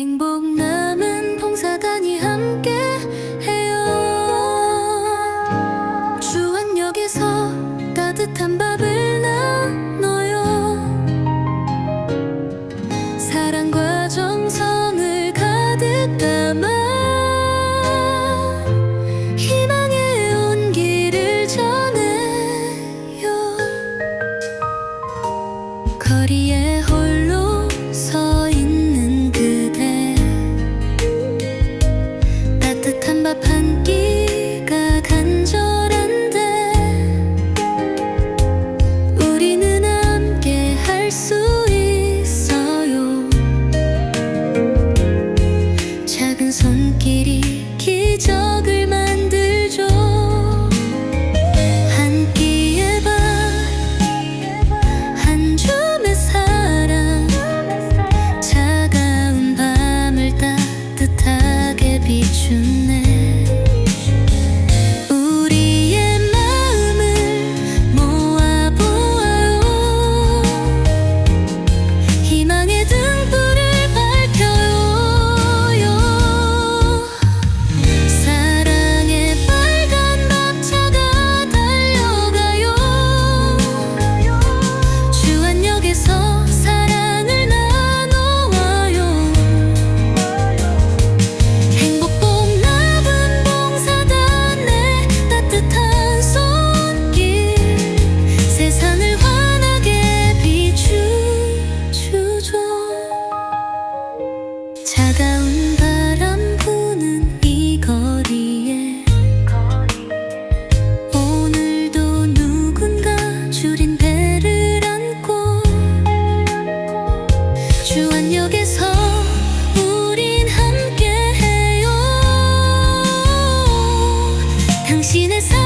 행복 남은 봉사단이 함께 해요. 주안역에서 따뜻한 밥을 나눠요. 사랑과 정성을 가득 담아 희망의 온기를 전해요. 거리에 홀로 서 가운 바람 부는 이 거리에 오늘도 누군가 줄인 배를 안고 주안역에서 우린 함께해요. 당신의 사랑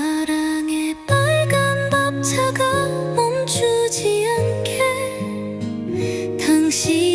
사랑의 빨간 밥차가 멈추지 않게. 당신